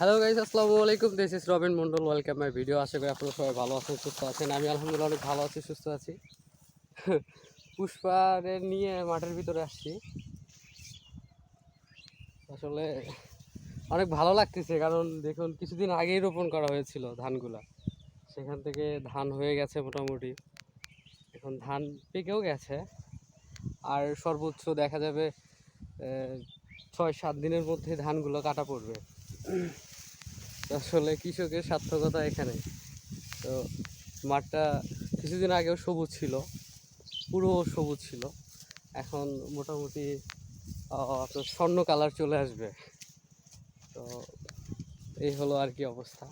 Hello guys আসসালামু আলাইকুম। This is Robin Mondal welcome my video আশা করি আপনারা সবাই ভালো আছেন, সুস্থ আছেন। আমি আলহামদুলিল্লাহ অনেক ভালো আছি, সুস্থ আছি। পুষ্পারে নিয়ে মাঠের ভিতরে আসছি। আসলে অনেক ভালো লাগতেছে, কারণ দেখুন, কিছুদিন আগেই রোপণ করা হয়েছিল ধানগুলা। সেখান থেকে ধান হয়ে গেছে মোটামুটি। এখন ধান পেকেও গেছে। আর সর্বোচ্চ দেখা যাবে ছয় সাত দিনের মধ্যে ধানগুলো কাটা পড়বে। আসলে কৃষকের সার্থকতা এখানে। তো মাঠটা কিছুদিন আগেও সবুজ ছিল পুরো সবুজ ছিল। এখন মোটামুটি স্বর্ণ কালার চলে আসবে। তো এই হলো আর কি অবস্থা।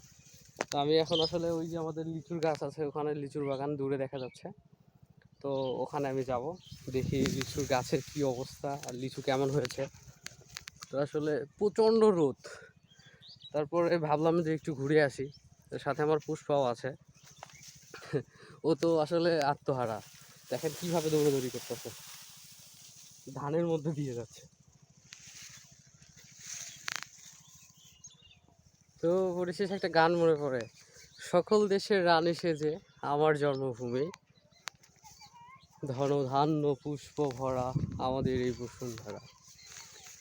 তো আমি এখন আসলে ওই যে আমাদের লিচুর গাছ আছে, ওখানে লিচুর বাগান দূরে দেখা যাচ্ছে। তো ওখানে আমি যাব, দেখি লিচুর গাছের কি অবস্থা আর লিচু কেমন হয়েছে। তো আসলে প্রচণ্ড রোদ। তারপরে ভাবলাম যে একটু ঘুরে আসি। সাথে আমার পুষ্পাও আছে। ও তো আসলে আত্মহারা। দেখেন কীভাবে দৌড়াদৌড়ি করতেছে। ধানের মধ্যে দিয়ে যাচ্ছে। তো পরিশেষে একটা গান মনে পড়ে। সকল দেশের রানী সেজে আমার জন্মভূমি। ধন ধান্য পুষ্প ভরা আমাদের এই বসুন্ধরা।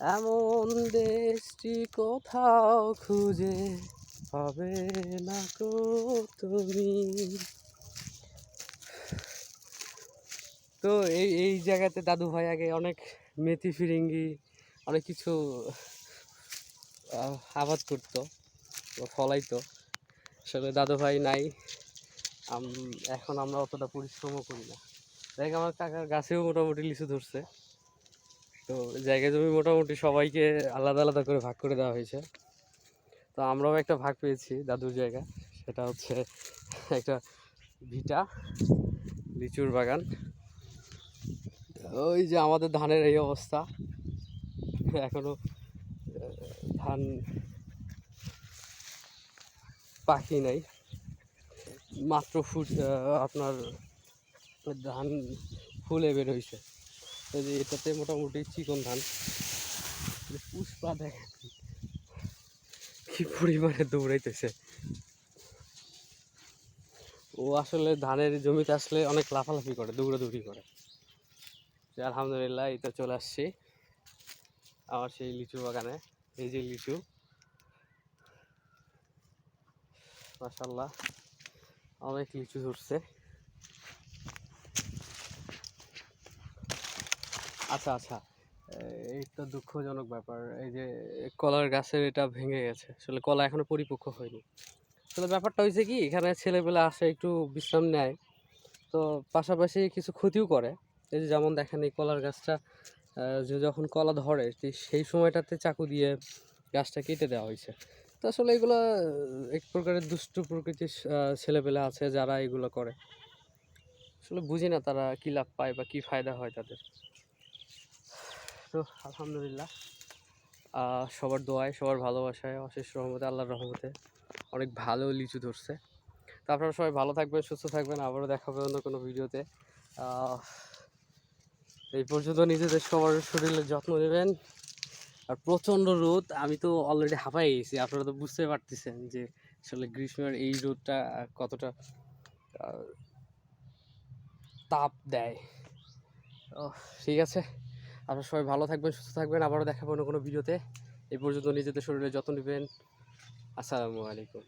এমন দেশটি কোথাও খুঁজে পাবে না কো তুমি। তো এই এই জায়গাতে দাদু ভাই আগে অনেক মেথি ফিরিঙ্গি, অনেক কিছু আবাদ করতো ফলাইতো। আসলে দাদু ভাই নাই এখন আমরা অতটা পরিশ্রমও করি না। দেখ, আমার কাকার গাছেও মোটামুটি লিচু ধরছে। তো জায়গা জমি মোটামুটি সবাইকে আলাদা আলাদা করে ভাগ করে দেওয়া হয়েছে। তো আমরাও একটা ভাগ পেয়েছি দাদুর জায়গা, সেটা হচ্ছে একটা ভিটা লিচুর বাগান। ওই যে আমাদের ধানের এই অবস্থা। এখনও ধান পাখি নাই। মাত্র ফুট আপনার ধান ফুলে বের হয়েছে। যে এটাতে মোটামুটি চিকন ধান। পুষ্পা দেখেন কি পরিমাণে দৌড়াইতেছে। ও আসলে ধানের জমিতে আসলে অনেক লাফালাফি করে, দৌড়াদৌড়ি করে। যে আলহামদুলিল্লাহ তো চলে আসছি আমার সেই লিচু বাগানে। এই যে লিচু। মাশাল্লাহ অনেক লিচু ধরছে। আচ্ছা আচ্ছা। তো দুঃখজনক ব্যাপার। এই যে, কলার গাছের এটা ভেঙে গেছে। আসলে কলা এখনও পরিপক্ক হয়নি। আসলে ব্যাপারটা হয়েছে কি, এখানে ছেলেবেলা আসে, একটু বিশ্রাম নেয়। তো পাশাপাশি কিছু ক্ষতিও করে। এই যে যেমন দেখেন, এই কলার গাছটা যে যখন কলা ধরে সেই সময়টাতে চাকু দিয়ে গাছটা কেটে দেওয়া হয়েছে। তো আসলে এগুলো এক প্রকারের দুষ্টু প্রকৃতির ছেলেপেলে আছে যারা এগুলো করে। আসলে বুঝি না তারা কী লাভ পায় বা কী ফায়দা হয় তাদের। তো আলহামদুলিল্লাহ। সবার দোয়ায়, সবার ভালোবাসায়, অশেষ রহমতে, আল্লাহর রহমতে। অনেক ভালো লিচু ধরছে। তো আপনারা সবাই ভালো থাকবেন, সুস্থ থাকবেন। আবারও দেখা হবে অন্য কোনো ভিডিওতে। এই পর্যন্ত নিজেদের সবার শরীরের যত্ন নেবেন। আর প্রচণ্ড রোদ, আমি তো অলরেডি হাঁপাই গেছি। আপনারা তো বুঝতে পারতেছেন যে আসলে গ্রীষ্মের এই রোদটা কতটা তাপ দেয়। ঠিক আছে। আপনারা সবাই ভালো থাকবেন, সুস্থ থাকবেন। আবারও দেখাবো অন্য কোনো ভিডিওতে। এই পর্যন্ত নিজেদের শরীরের যত্ন নেবেন। আসসালামু আলাইকুম।